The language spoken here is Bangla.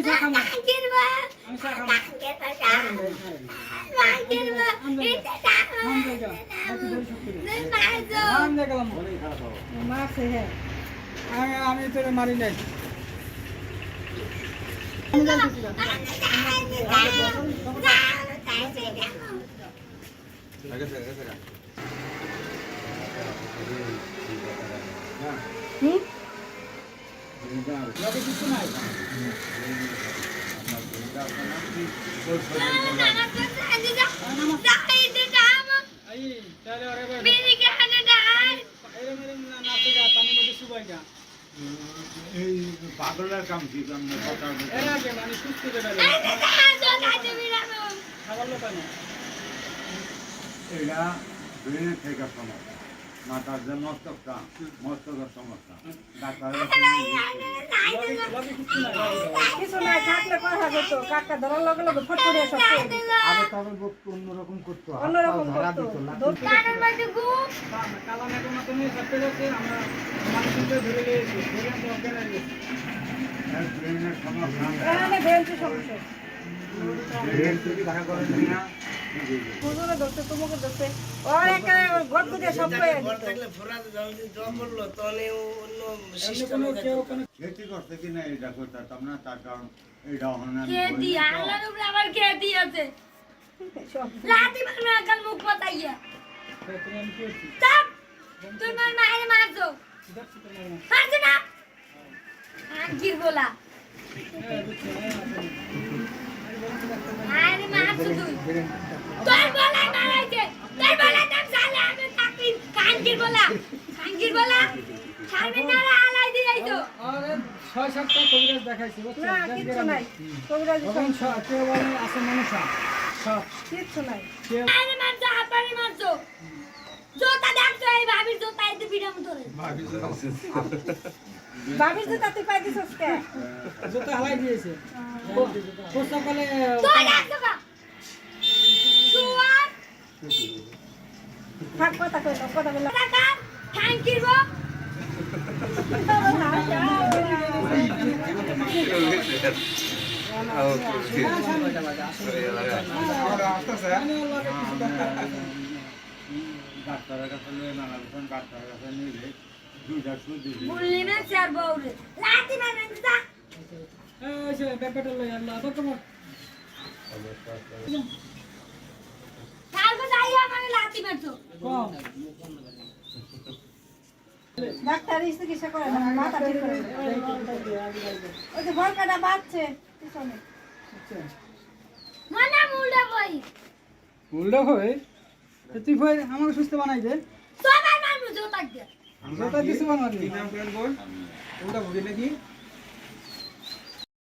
চা খাবো কাঙ্কির মা আমি চা খাবো কাঙ্কির মা কাঙ্কির মা এটা টাকা আম দেখা বাকি ধরে সব করে তুই মারছো আম দেখালাম মারছে হ্যাঁ আমি আমি তোরে মারি নাই আমি এই পাগলের কাম কি কথা মানে সুস্থ এটা ব্রেনের থেকে সমস্যা মাথার যে মস্তকটা মস্তকের সমস্যা ডাক্তারের কাছে নিয়ে গেছি। লগে লগে কিছু নাই থাকলে কথা যেত কাকা ধরার লগে লগে ফট করে সব। আগে বক্ত অন্যরকম করতো অন্যরকম করতো। দিত না। কালা মেঘের মতো নিয়ে চাপতে যাচ্ছে আমরা মানুষকে ধরে নিয়েছি ধরে আমরা অজ্ঞান হয়ে গেছি ব্রেনের সমস্যা এখানে সমস্যা ব্রেন থেকে দেখা করে নিয়ে বুঝে গেছি। হুজুরে ধরছে তোমাকে ধরছে। ওর একেবারে গদ গুদিয়ে সব পেয়ে ঘর থাকলে ফোরাতে যাও যদি জব করল অন্য সিস্টেমে কোনো খেতে করতে কি না এটা করতাম না তার কারণ এটা ওখানে আমি কে বলি দিয়া তো। আল্লাহর উপরে আবার লাতি কাল মুখ পাতাইয়া। চাপ! তুই মার মায়ের মারছো। মারছো না? গোলা ছয় সাতটা কবিরাজ দেখাইছি তখন কেউ আছে মনসা। সব। কিচ্ছু নাই কেউ আরে মারছো হাপারি মারছো জোতা বিরাম ভাবিস যে তাতে পাই দিছস কে জুতা হালাই দিয়েছে। সুয়ার। থাক কথা কই কথা বললাম টাকা কাঙ্কির গো। ডাক্তারের কাছে নিয়ে নানা রকম ডাক্তারের কাছে নিলে দুইটা সুদ দিলি। বললি না চার বউরে। লাতি যা। এই যে ব্যাপারটা লই আল্লাহ তো তোমার। কালকে যাই আমারে লাতি মারছো কম ডাক্তার এই চিকিৎসা করে? না মাথা ঠিক করে ওই যে ভরকাটা বাজছে পিছনে। মনে মুলটা বই। উল্টা হয়ে তো তুই ভাই আমার সুস্থ বানাই দে। সবাই মারমু জোতা দিয়ে জোতা দিছে বানাই দে ওটা ভুগি নাকি?